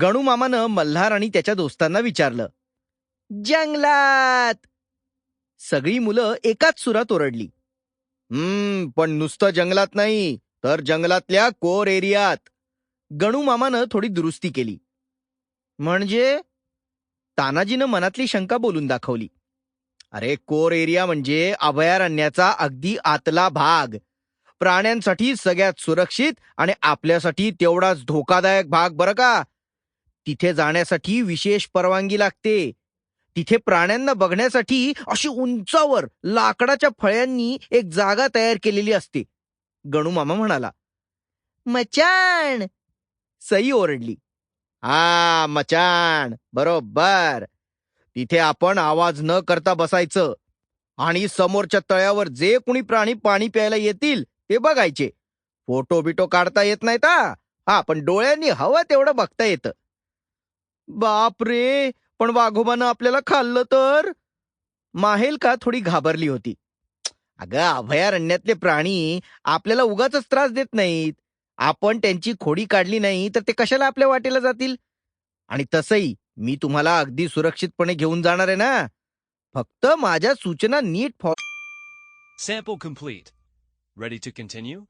गणू मामानं मल्हार आणि त्याच्या दोस्तांना विचारलं जंगलात. सगळी मुलं एकाच सुरात ओरडली हम्म पण नुसतं जंगलात नाही तर जंगलातल्या कोर एरियात. गणू मामानं थोडी दुरुस्ती केली म्हणजे? तानाजीनं मनातली शंका बोलून दाखवली अरे कोर एरिया म्हणजे अभयारण्याचा अगदी आतला भाग. प्राण्यांसाठी सगळ्यात सुरक्षित आणि आपल्यासाठी तेवढाच धोकादायक भाग बरं का? तिथे जाण्यासाठी विशेष परवानगी लागते. तिथे प्राण्यांना बघण्यासाठी अशी उंचावर लाकडाच्या फळ्यांनी एक जागा तयार केलेली असते. गणू मामा म्हणाला मचाण! सई ओरडली हा मचाण बरोबर. तिथे आपण आवाज न करता बसायचं आणि समोरच्या तळ्यावर जे कुणी प्राणी पाणी प्यायला येतील ते बघायचे. फोटो बिटो काढता येत नाही हा पण डोळ्यांनी हवं तेवढं बघता येतं. बाप रे पण वाघोबानं आपल्याला खाल्लं तर? माहेल का थोडी घाबरली होती? अगं अभयारण्यातले प्राणी आपल्याला उगाच त्रास देत नाहीत. आपण त्यांची खोडी काढली नाही तर ते कशाला आपल्या वाटेला जातील? आणि तसंही मी तुम्हाला अगदी सुरक्षितपणे घेऊन जाणार आहे ना? फक्त माझ्या सूचना नीट follow Sample complete. Ready to continue?